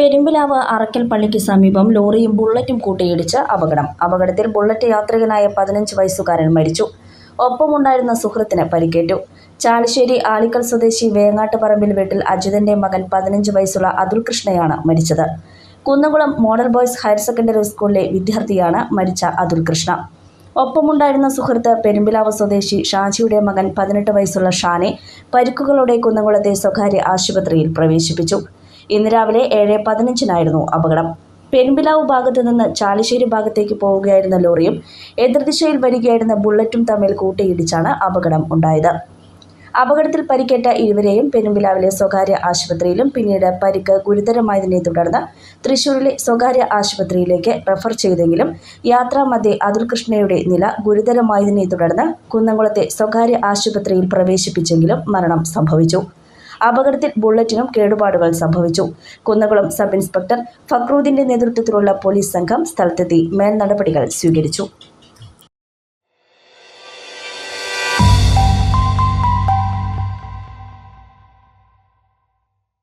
പെരുമ്പിലാവ് അറക്കൽ പള്ളിക്ക് സമീപം ലോറിയും ബുള്ളറ്റും കൂട്ടിയിടിച്ച് അപകടം. അപകടത്തിൽ ബുള്ളറ്റ് യാത്രികനായ പതിനഞ്ച് വയസ്സുകാരൻ മരിച്ചു. ഒപ്പമുണ്ടായിരുന്ന സുഹൃത്തിന് പരിക്കേറ്റു. ചാലിശ്ശേരി ആലിക്കൽ സ്വദേശി വേങ്ങാട്ടുപറമ്പിൽ വീട്ടിൽ അജിതന്റെ മകൻ പതിനഞ്ച് വയസ്സുള്ള അതുൽ കൃഷ്ണയാണ് മരിച്ചത്. Kunnamkulam model boys higher secondary സ്കൂളിലെ വിദ്യാർത്ഥിയാണ് മരിച്ച അതുൽ കൃഷ്ണ. ഒപ്പമുണ്ടായിരുന്ന സുഹൃത്ത് പെരുമ്പിലാവ് സ്വദേശി ഷാജിയുടെ മകൻ പതിനെട്ട് വയസ്സുള്ള ഷാനെ പരിക്കുകളോടെ കുന്നംകുളത്തെ സ്വകാര്യ ആശുപത്രിയിൽ പ്രവേശിപ്പിച്ചു. ഇന്ന് രാവിലെ ഏഴ് പതിനഞ്ചിനായിരുന്നു അപകടം. പെരുമ്പിലാവ് ഭാഗത്ത് നിന്ന് ചാലിശ്ശേരി ഭാഗത്തേക്ക് പോവുകയായിരുന്ന ലോറിയും എതിർദിശയിൽ വരികയായിരുന്ന ബുള്ളറ്റും തമ്മിൽ കൂട്ടിയിടിച്ചാണ് അപകടം ഉണ്ടായത്. അപകടത്തിൽ പരിക്കേറ്റ ഇരുവരെയും പെരുമ്പിലാവിലെ സ്വകാര്യ ആശുപത്രിയിലും പിന്നീട് പരിക്ക് ഗുരുതരമായതിനെ തുടർന്ന് തൃശൂരിലെ സ്വകാര്യ ആശുപത്രിയിലേക്ക് റഫർ ചെയ്തെങ്കിലും യാത്രാമധ്യേ അതുൽ നില ഗുരുതരമായതിനെ തുടർന്ന് കുന്നംകുളത്തെ സ്വകാര്യ ആശുപത്രിയിൽ പ്രവേശിപ്പിച്ചെങ്കിലും മരണം സംഭവിച്ചു. അപകടത്തിൽ ബുള്ളറ്റിനും കേടുപാടുകൾ സംഭവിച്ചു. കുന്നകുളം സബ് ഇൻസ്പെക്ടർ ഫക്രൂദിന്റെ നേതൃത്വത്തിലുള്ള പോലീസ് സംഘം സ്ഥലത്തെത്തി. മേൽനടപടികൾ സ്വീകരിച്ചു.